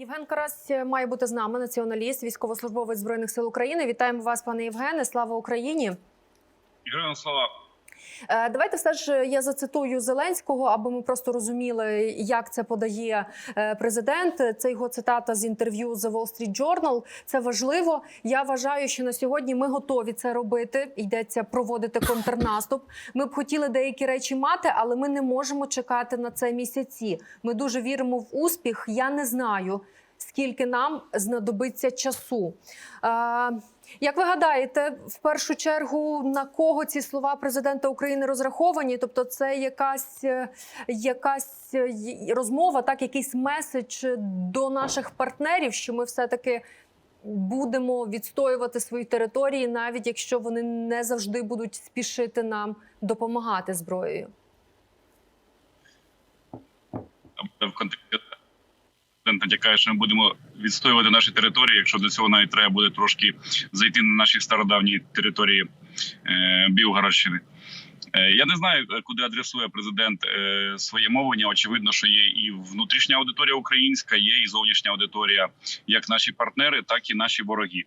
Євген Карась має бути з нами, націоналіст, військовослужбовець збройних сил України. Вітаємо вас, пане Євгене. Слава Україні. Героям слава. Е, Давайте все ж я зацитую Зеленського, аби ми просто розуміли, як це подає е, президент. Це його цитата з інтерв'ю The Wall Street Journal. Це важливо. Я вважаю, що на сьогодні ми готові це робити. Йдеться проводити контрнаступ. Ми б хотіли деякі речі мати, але ми не можемо чекати на це місяці. Ми дуже віримо в успіх. Я не знаю. Скільки нам знадобиться часу? Як ви гадаєте, в першу чергу на кого ці слова президента України розраховані? Тобто, це якась, е, якась е, розмова, так якийсь меседж до наших партнерів, що ми все таки будемо відстоювати свої території, навіть якщо вони не завжди будуть спішити нам допомагати зброєю. В контексті президент натякає, що ми будемо відстоювати наші території, якщо до цього навіть треба буде трошки зайти на наші стародавні території е, Білгородщини. Е, Я не знаю, е, куди адресує президент своє мовлення. Очевидно, що є і внутрішня аудиторія українська, є і зовнішня аудиторія, як наші партнери, так і наші вороги.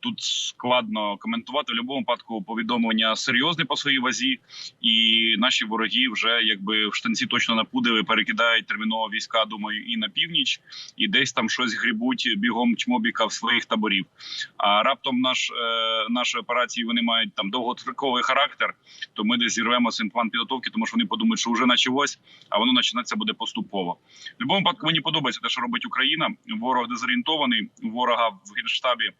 Тут складно коментувати в будь-якому випадку повідомлення серйозне по своїй вазі, і наші вороги вже якби в штанці точно напудили, перекидають терміново війська. Думаю, і на північ, і десь там щось грібуть бігом чмобіка в своїх таборів. А раптом наш е, наші операції вони мають там довготривалий характер. То ми десь зірвемо цей план підготовки, тому що вони подумають, що вже началось, а воно починатися буде поступово. В будь-якому випадку мені подобається те, що робить Україна. Ворог дезорієнтований, ворога в генштабі.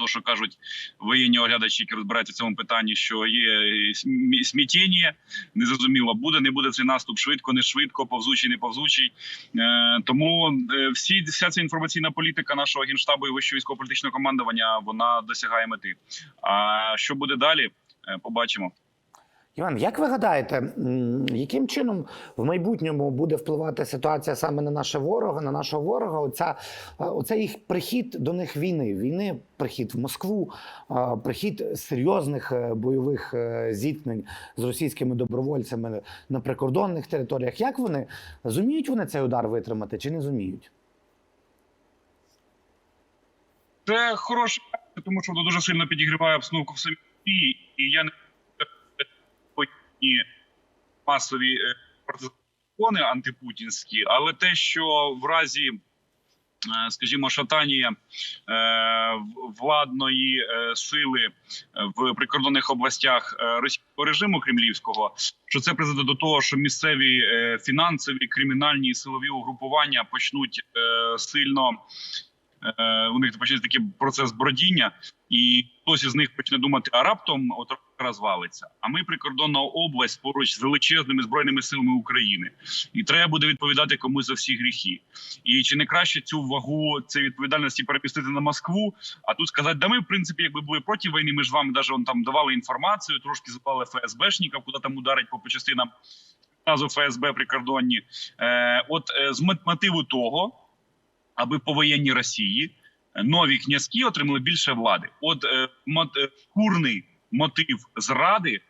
То, що кажуть воєнні оглядачі, які розбираються в цьому питанні, що є смі- смітіння, незрозуміло, буде, не буде цей наступ швидко, не швидко, повзучий, не повзучий. Е, тому е, всі вся ця інформаційна політика нашого генштабу і вищого військово-політичного командування вона досягає мети. А що буде далі, е, побачимо. Іван, як ви гадаєте, яким чином в майбутньому буде впливати ситуація саме на наше ворога, на нашого ворога? Оця, е, оцей їх прихід до них війни, війни, прихід в Москву, прихід серйозних е, бойових е, зіткнень з російськими добровольцями на прикордонних територіях. Як вони зуміють вони цей удар витримати чи не зуміють? Це хороше, тому що воно дуже сильно підігріває обстановку в самій і я не і масові е, протизакони антипутінські, але те, що в разі, е, скажімо, шатання е, владної сили в прикордонних областях російського режиму кремлівського, що це призведе до того, що місцеві фінансові, кримінальні і силові угрупування почнуть сильно у них почнеться такий процес бродіння, і хтось із них почне думати, а раптом от розвалиться. А ми прикордонна область поруч з величезними збройними силами України, і треба буде відповідати комусь за всі гріхи. І чи не краще цю вагу цієї відповідальності перемістити на Москву? А тут сказати, да ми в принципі, якби були проти війни, ми ж вам даже он там давали інформацію, трошки запали ФСБшників, куди там ударить по частинам назву ФСБ прикордонні. Е, от е, з мотиву того аби повоєнній Росії е, нові князькі отримали більше влади. От е, мот, е, курний мотив зради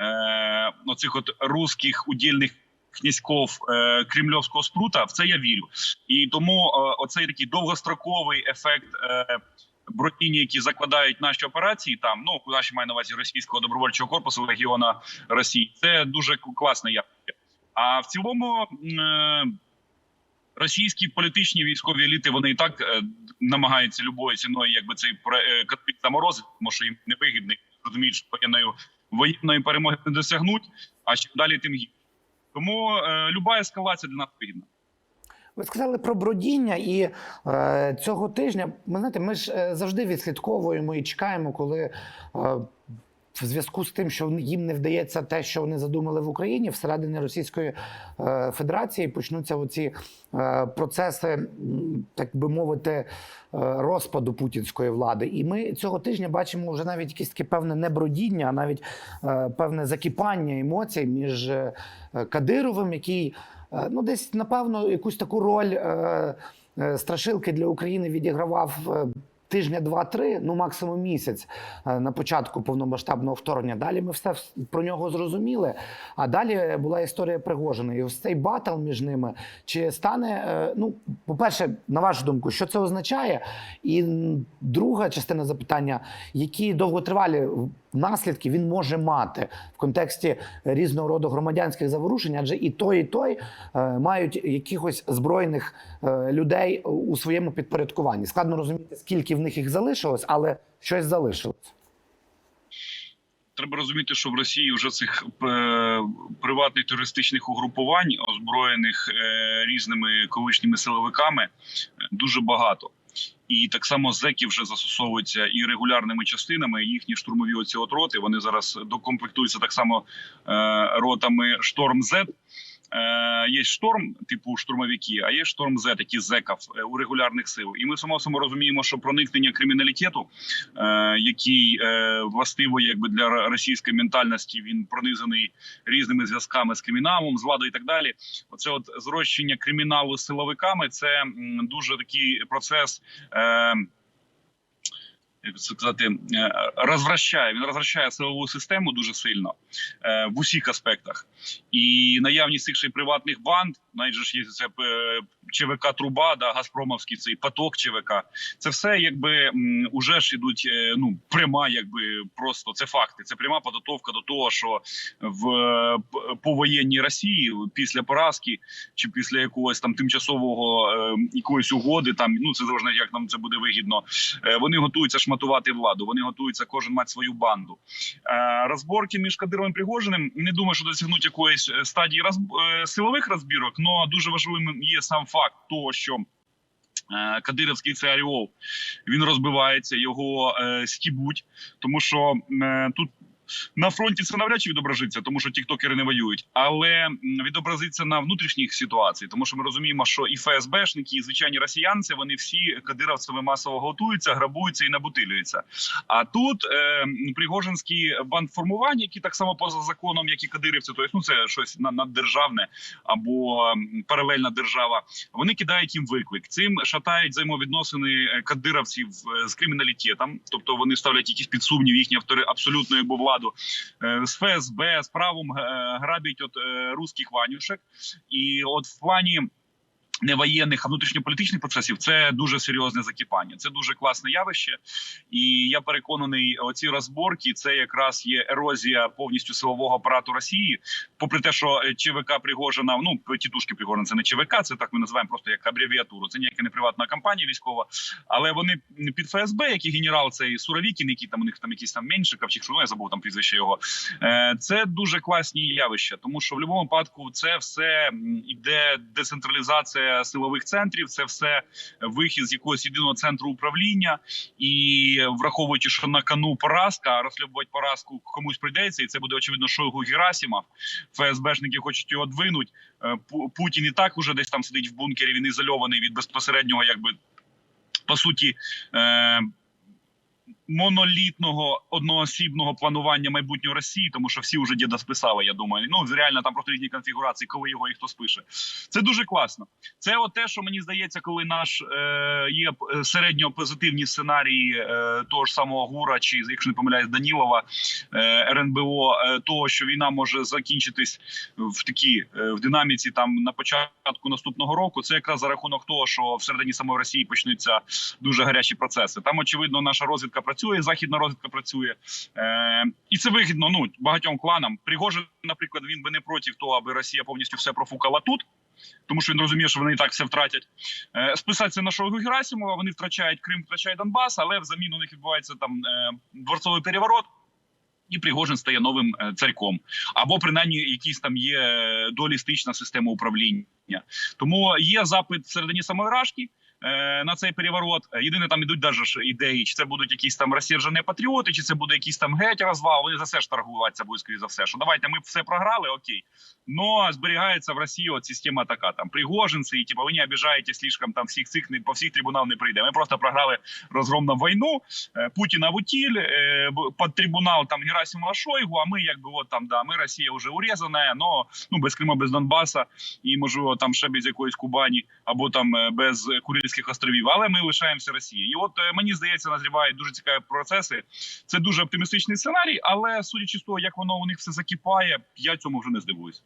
е, оцих от русських удільних князьков е, кремльовського спрута. В це я вірю, і тому е, оцей такий довгостроковий ефект. Е, Бродіння, які закладають наші операції, там ну наші маю на увазі російського добровольчого корпусу легіона Росії. Це дуже класне явище. А в цілому е, російські політичні військові еліти вони і так е, намагаються любою ціною, якби цей е, конфлікт заморозити, тому що їм невигідний, розуміють, що воєнною воєнної перемоги не досягнуть, а чим далі, тим гірше. Тому е, люба ескалація для нас вигідна. Ви сказали про бродіння, і е, цього тижня ми знаєте, ми ж е, завжди відслідковуємо і чекаємо, коли е, в зв'язку з тим, що їм не вдається те, що вони задумали в Україні, всередині Російської е, Федерації почнуться оці е, процеси, так би мовити, е, розпаду путінської влади. І ми цього тижня бачимо вже навіть якесь таке певне не бродіння, а навіть певне закипання емоцій між Кадировим, який ну, десь, напевно, якусь таку роль страшилки для України відігравав тижня, два-три, ну максимум місяць е, на початку повномасштабного вторгнення. Далі ми все про нього зрозуміли. А далі була історія Пригожина. І ось цей батл між ними чи стане. е, Ну, по-перше, на вашу думку, що це означає? І друга частина запитання: які довготривалі наслідки він може мати в контексті різного роду громадянських заворушень, адже і той, і той е, мають якихось збройних людей у своєму підпорядкуванні. Складно розуміти, скільки в них їх залишилось, але щось залишилось. Треба розуміти, що в Росії вже цих е, приватних терористичних угрупувань, озброєних е, різними колишніми силовиками, е, дуже багато. І так само зеки вже застосовуються і регулярними частинами. Їхні штурмові оці от роти вони зараз докомплектуються так само ротами Шторм З. Е, є шторм, типу штурмовики, а є шторм З, такі зеків е, у регулярних сил. І ми само собою розуміємо, що проникнення криміналітету, е, який властиво якби для російської ментальності, він пронизаний різними зв'язками з криміналом, з владою і так далі. Оце от зрощення криміналу з силовиками, це дуже такий процес. Як сказати, е, розвращає. Він розвращає силову систему дуже сильно е, в усіх аспектах. І наявність цих ще приватних банд, навіть ж є це е, ЧВК Труба, да, Газпромовський цей поток чвк. Це все якби уже ж ідуть. е, Ну пряма, якби просто це факти. Це пряма підготовка до того, що в е, повоєнній Росії після поразки чи після якогось там тимчасового е, якоїсь угоди, там ну це залежно, як нам це буде вигідно. Вони готуються шматувати владу. Вони готуються кожен мати свою банду. Розборки між Кадировим і Пригожиним не думаю, що досягнуть якоїсь стадії роз... силових розбірок, але дуже важливим є сам факт того, що. е, Кадировський цей Аріол, він розбивається, його е, стібуть, тому що е, тут на фронті це навряд чи відобразиться, тому що тіктокери не воюють, але відобразиться на внутрішніх ситуаціях, тому що ми розуміємо, що і ФСБшники, і звичайні росіянці, вони всі кадировцями масово готуються, грабуються і набутилюються. А тут е, пригожинські бандформування, які так само поза законом, як і кадирівці, тобто ну це щось на- наддержавне або паралельна держава. Вони кидають їм виклик. Цим шатають взаємовідносини е, кадировців е, з криміналітетом, тобто вони ставлять якісь під їхні автори абсолютно якби владу е, з ФСБ, з правом е, от руських русських ванюшек. І от в плані. Не воєнних, а внутрішньополітичних процесів це дуже серйозне закипання. Це дуже класне явище, і я переконаний, оці розборки це якраз є ерозія повністю силового апарату Росії. Попри те, що е, ЧВК Пригожина, ну тітушки Пригожина, це не ЧВК, це так ми називаємо просто як абревіатуру. Це ніяка не приватна компанія військова, але вони під ФСБ, як генерал, цей Суровікін, який там у них там якийсь там Меншиков, чи ну, я забув там прізвище його. Е, Це дуже класні явища, тому що в будь-якому випадку це все іде децентралізація силових центрів, це все вихід з якогось єдиного центру управління. І враховуючи, що на кону поразка, а розслідувати поразку комусь прийдеться, і це буде очевидно Шойгу Герасимов. ФСБшники хочуть його двинуть. Е, Путін і так уже десь там сидить в бункері. Він ізольований від безпосереднього, якби по суті. Монолітного одноосібного планування майбутнього Росії, тому що всі вже діда списали. Я думаю, ну реально там просто різні конфігурації, коли його і хто спише. Це дуже класно. Це от те, що мені здається, коли наш е, є е, середньо позитивні сценарії е, того ж самого Гура, чи якщо не помиляюсь, Данілова е, РНБО, е, того, що війна може закінчитись в такій е, в динаміці там на початку наступного року. Це якраз за рахунок того, що всередині самої Росії почнуться дуже гарячі процеси. Там очевидно наша розвідка працює, західна розвідка працює, е, і це вигідно. Ну багатьом кланам. Пригожин, наприклад, він би не проти того, аби Росія повністю все профукала тут. Тому що він розуміє, що вони і так все втратять. Е, списатися на Шойгу Герасимова, вони втрачають Крим, втрачають Донбас, але взамін у них відбувається там е, дворцовий переворот. І Пригожин стає новим е, царьком, або принаймні якісь там є е, дуалістична система управління. Тому є запит всередині самої рашки на цей переворот. Е, Єдине там ідуть даже ідеї, чи це будуть якісь там розсержені патріоти, чи це буде якийсь там геть розвал. Вони за все ж торгуватися будуть скоріше за все. Що давайте ми все програли, окей. Но зберігається в Росії от система така там Пригожинці, і типу, ви не обіжаєте слишком там всіх цих по всіх трибунал не прийде. Ми просто програли розгромну війну. Е, Путіна в утиль, е, під трибунал там Герасимова Шойгу, а ми якби от там да, ми Росія вже урізана, но ну без Криму, без Донбаса і можливо там ще без якоїсь Кубані, або там е, без Курильських островів, але ми лишаємося Росії. І от е, мені здається, назрівають дуже цікаві процеси. Це дуже оптимістичний сценарій, але судячи з того, як воно у них все закипає, я цьому вже не здивуюсь.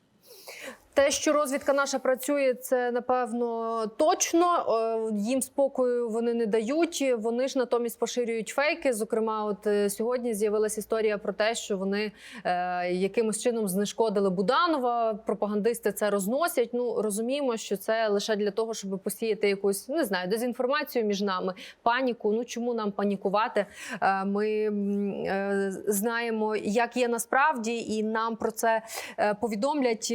Те, що розвідка наша працює, це напевно точно. Е, Їм спокою вони не дають. Вони ж натомість поширюють фейки. Зокрема, от е, сьогодні з'явилася історія про те, що вони е, якимось чином знешкодили Буданова. Пропагандисти це розносять. Ну розуміємо, що це лише для того, щоб посіяти якусь не знаю дезінформацію між нами, паніку. Ну чому нам панікувати? Е, Ми е, знаємо, як є насправді, і нам про це е, повідомлять.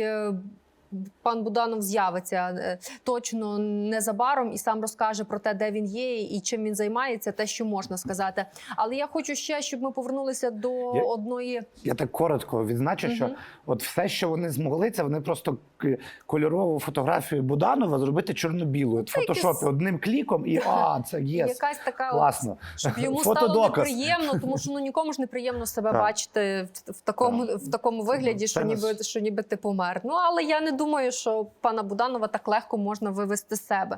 Пан Буданов з'явиться е, точно незабаром і сам розкаже про те, де він є і чим він займається, те, що можна сказати. Але я хочу ще, щоб ми повернулися до Я- одної Я так коротко відзначу, що от все, що вони змогли, це вони просто кольорову фотографію Буданова зробити чорно-білою. В фотошопі одним кліком, і а, це є якась така, от, класно. щоб йому стало неприємно, тому що ну нікому ж неприємно себе Так. бачити в, такому Так. в такому вигляді, що ніби що ніби ти помер. Ну але я не думаю, що пана Буданова так легко можна вивести з себе.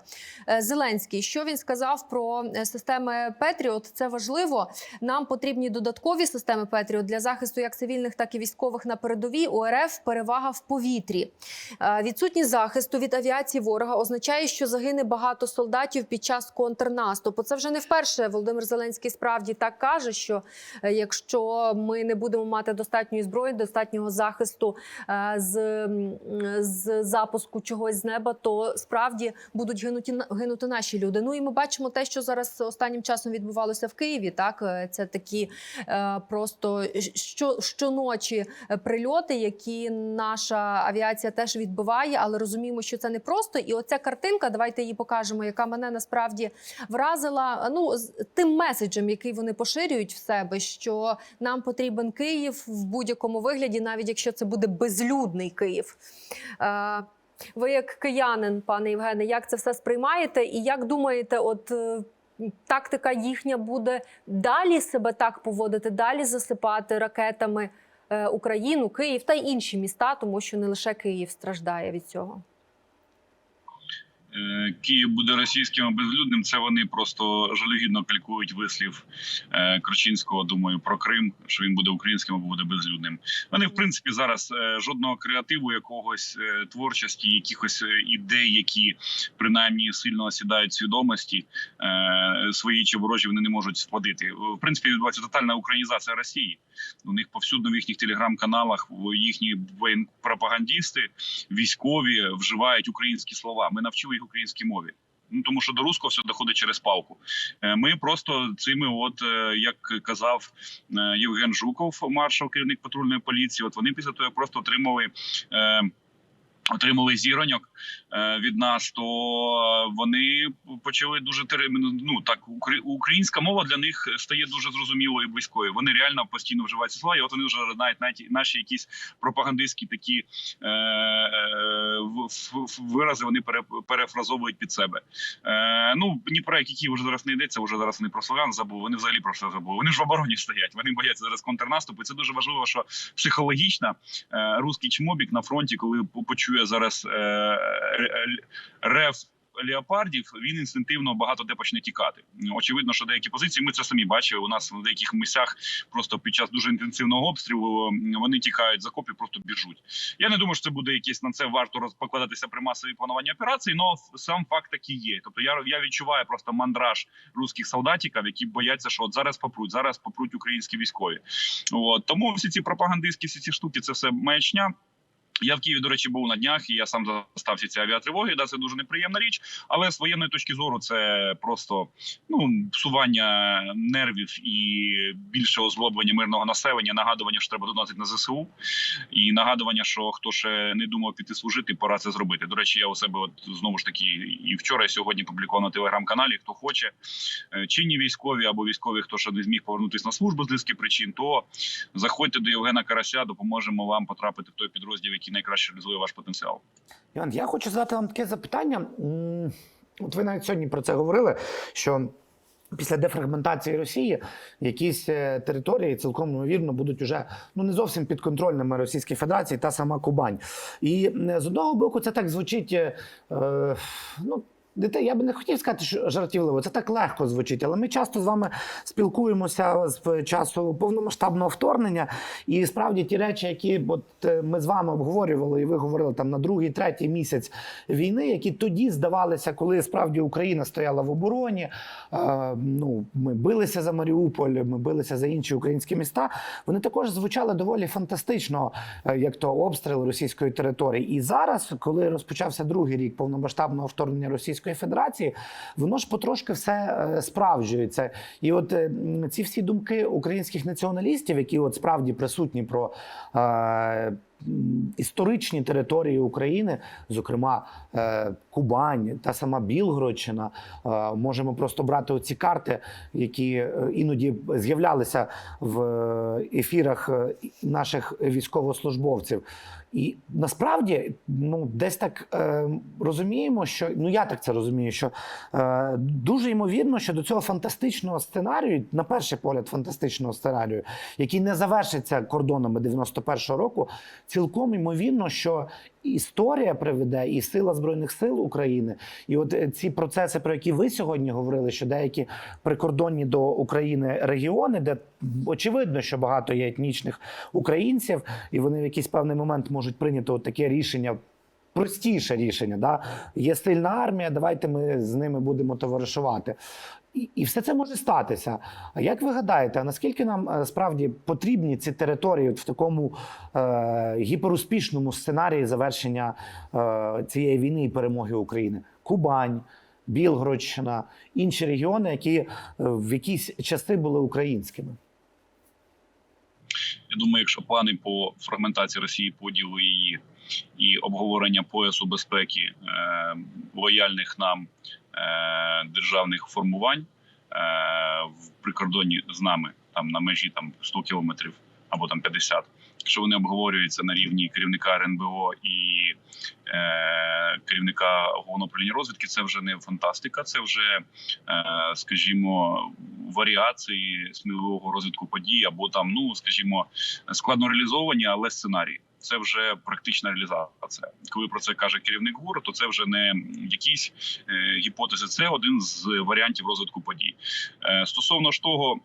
Е, Зеленський, що він сказав про е, системи Петріот? Це важливо. Нам потрібні додаткові системи Петріот для захисту як цивільних, так і військових на передовій. У РФ перевага в повітрі. Е, Відсутність захисту від авіації ворога означає, що загине багато солдатів під час контрнаступу. Це вже не вперше. Володимир Зеленський справді так каже, що якщо ми не будемо мати достатньої зброї, достатнього захисту з, з запуску чогось з неба, то справді будуть гинути гинути наші люди. Ну і ми бачимо те, що зараз останнім часом відбувалося в Києві. Так Е, це такі е, просто що, щоночі е, прильоти, які наша авіація теж відбиває, але розуміємо, що це не просто. І оця картинка, давайте її покажемо, яка мене насправді вразила. Ну з тим меседжем, який вони поширюють в себе, що нам потрібен Київ в будь-якому вигляді, навіть якщо це буде безлюдний Київ. Е, ви, як киянин, пане Євгене, як це все сприймаєте, і як думаєте, от е, тактика їхня буде далі себе так поводити, далі засипати ракетами е, Україну, Київ та інші міста, тому що не лише Київ страждає від цього. Е, Київ буде російським безлюдним. Це вони просто жалюгідно калькують вислів е, Крочинського. Думаю, про Крим, що він буде українським або буде безлюдним. Вони, в принципі, зараз е, жодного креативу, якогось творчості, якихось ідей, які принаймні сильно осідають свідомості свої чи ворожі, вони не можуть вплодити. В принципі, відбувається тотальна українізація Росії. У них повсюдно в їхніх телеграм-каналах їхні воєнпропагандісти військові вживають українські слова. Ми навчили їх українській мові. Ну тому що до руського все доходить через палку. Е, Ми просто цими, от е, як казав е, Євген Жуков, маршал, керівник патрульної поліції. От вони після того просто отримали. Отримали зіроньок е, від нас, то вони почали дуже. Ну так укр- українська мова для них стає дуже зрозумілою і близькою. Вони реально постійно вживають слова. І от вони вже знають навіть наші якісь пропагандистські такі е, е, вирази. Вони пере, перефразовують під себе. Е, ну ні про які вже зараз не йдеться. Вже зараз вони про слоган забули. Вони взагалі про все забули. Вони ж в обороні стоять. Вони бояться зараз контрнаступу. Це дуже важливо, що психологічно е, русський чмобік на фронті, коли по- почує зараз е, рев. Леопардів він інстинктивно багато де почне тікати. Очевидно, що деякі позиції ми це самі бачили. У нас в деяких місцях просто під час дуже інтенсивного обстрілу вони тікають з окопів, просто біжуть. Я не думаю, що це буде якесь на це варто покладатися при масовій плануванні операції, але сам факт такий є. Тобто я, я відчуваю просто мандраж русських солдатиків, які бояться, що от зараз попруть, зараз попруть українські військові. От тому всі ці пропагандистські всі ці штуки, це все маячня. Я в Києві, до речі, був на днях, і я сам застав всі ці авіатривоги. Да, це дуже неприємна річ. Але з воєнної точки зору це просто ну псування нервів і більше озлоблення мирного населення, нагадування, що треба донатити на ЗСУ, і нагадування, що хто ще не думав піти служити, пора це зробити. До речі, я у себе от знову ж таки і вчора, і сьогодні публікував на телеграм-каналі. Хто хоче е, чинні військові або військові, хто ще не зміг повернутися на службу з людських причин, то заходьте до Євгена Карася, допоможемо вам потрапити в той підрозділ, який найкраще реалізує ваш потенціал. Іван, я хочу задати вам таке запитання. От ви навіть сьогодні про це говорили, що Після дефрагментації Росії якісь е, території цілком ймовірно будуть уже ну не зовсім підконтрольними Російській Федерації, та сама Кубань. І з одного боку, це так звучить. е, е, ну, Дите, я би не хотів сказати, що жартівливо, це так легко звучить, але ми часто з вами спілкуємося з часу повномасштабного вторгнення. І справді ті речі, які от е, ми з вами обговорювали, і ви говорили там на другий, третій місяць війни, які тоді здавалися, коли справді Україна стояла в обороні. Е, ну, ми билися за Маріуполь, ми билися за інші українські міста. Вони також звучали доволі фантастично, е, як то обстріл російської території. І зараз, коли розпочався другий рік повномасштабного вторгнення Російської Федерації, воно ж потрошки все е, справджується. І от е, ці всі думки українських націоналістів, які от справді присутні про. Історичні території України, зокрема е, Кубань, та сама Білгородщина, е, можемо просто брати оці карти, які е, іноді з'являлися в ефірах наших військовослужбовців. І насправді, ну десь так е, розуміємо, що ну я так це розумію, що е, дуже ймовірно, що до цього фантастичного сценарію, на перший погляд, фантастичного сценарію, який не завершиться кордонами 91-го року, цілком ймовірно, що історія приведе і сила збройних сил України, і от е, ці процеси, про які ви сьогодні говорили, що деякі прикордонні до України регіони, де очевидно, що багато є етнічних українців, і вони в якийсь певний момент можуть прийняти от таке рішення. Простіше рішення, да є сильна армія. Давайте ми з ними будемо товаришувати, і, все це може статися. А як ви гадаєте, наскільки нам е, справді потрібні ці території от в такому е, гіперуспішному сценарії завершення е, цієї війни і перемоги України? Кубань, Білгородщина, інші регіони, які е, в якійсь часи були українськими? Я думаю, якщо плани по фрагментації Росії, поділу її і обговорення поясу безпеки е, лояльних нам державних формувань е, в прикордонні з нами, там на межі там 100 кілометрів або там 50, якщо вони обговорюються на рівні керівника РНБО і е, керівника головного управління розвідки, це вже не фантастика, це вже, е, скажімо, варіації сміливого розвитку подій, або там, ну скажімо, складно реалізовані, але сценарії. Це вже практична реалізація. Коли про це каже керівник ГУР, то це вже не якісь е, гіпотези, це один з варіантів розвитку подій. Е, стосовно ж того.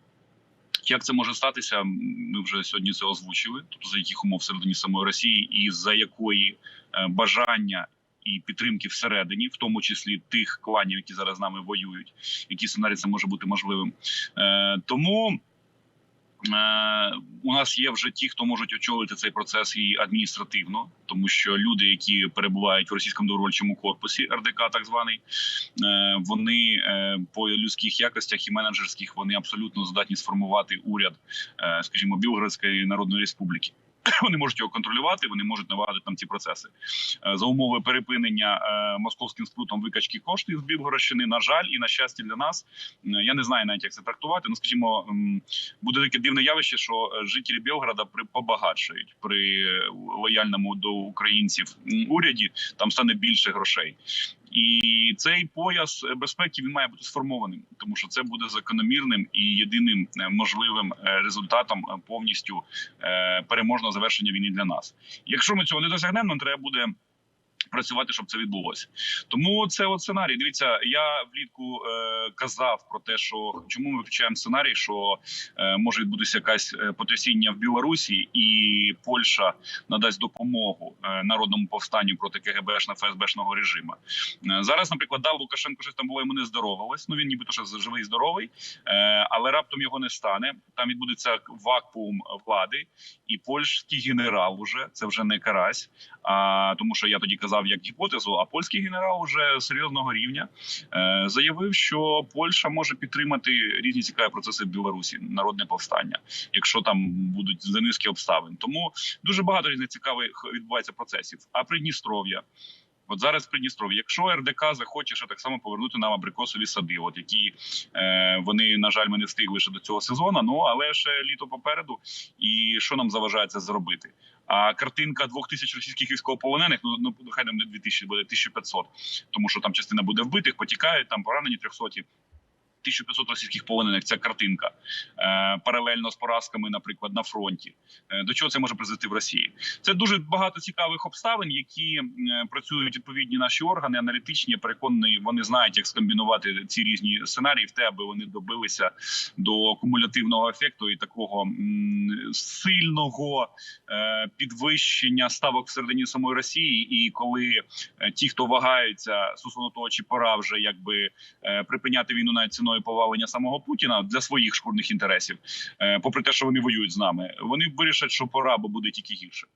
Як це може статися? Ми вже сьогодні це озвучили. Тобто за яких умов всередині самої Росії, і за якої е, бажання і підтримки всередині, в тому числі тих кланів, які зараз з нами воюють, які сценарій це може бути можливим. Тому у нас є вже ті, хто можуть очолити цей процес і адміністративно, тому що люди, які перебувають в російському добровольчому корпусі, РДК, так званий, е, вони е, по людських якостях і менеджерських вони абсолютно здатні сформувати уряд, е, скажімо, Білгородської народної республіки. Вони можуть його контролювати, вони можуть навадити там ці процеси Е, за умови перепинення е, московським спрутом викачки коштів з Білгородщини. На жаль, і на щастя для нас е, я не знаю навіть як це трактувати. Ну скажімо, буде таке дивне явище, що жителі Білгорода побагатшають при лояльному до українців уряді. Там стане більше грошей. І цей пояс безпеки він має бути сформованим, тому що це буде закономірним і єдиним е, можливим е, результатом е, повністю е, переможного завершення війни для нас. Якщо ми цього не досягнемо, нам треба буде. Працювати, щоб це відбулося, тому це от сценарій. Дивіться, я влітку е, казав про те, що чому ми вивчаємо сценарій, що е, може відбутися якась е, потрясіння в Білорусі, і Польща надасть допомогу е, народному повстанню проти КГБшно ФСБшного режиму. Е, Зараз, наприклад, да, Лукашенко щось там було йому не здоровилось. Ну він нібито ще живий і здоровий, е, але раптом його не стане. Там відбудеться вакуум влади, і польський генерал уже це вже не карась. А тому, що я тоді казав як гіпотезу, а польський генерал уже серйозного рівня е, заявив, що Польща може підтримати різні цікаві процеси в Білорусі, народне повстання, якщо там будуть за низки обставин. Тому дуже багато різних цікавих відбувається процесів. А Придністров'я. От зараз Придністров'я. Якщо РДК захоче ще так само повернути нам абрикосові сади, от які е, вони на жаль ми не встигли ще до цього сезону. Ну але ще літо попереду. І що нам заважає це зробити? А картинка двох тисяч російських військовополонених, ну ну хай нам не 2000, буде 1500, тому що там частина буде вбитих, потікають там поранені трьохсоті. 1500 російських полонених. Ця картинка е, паралельно з поразками, наприклад, на фронті. Е, До чого це може призвести в Росії? Це дуже багато цікавих обставин, які е, працюють відповідні наші органи, аналітичні. Я переконаний, вони знають, як скомбінувати ці різні сценарії в те, аби вони добилися до кумулятивного ефекту і такого сильного підвищення ставок всередині самої Росії. І коли ті, хто вагаються стосовно того, чи пора вже якби припиняти війну навіть ціною повалення самого Путіна для своїх шкурних інтересів, е, попри те, що вони воюють з нами, вони вирішать, що пора, бо буде тільки гірше.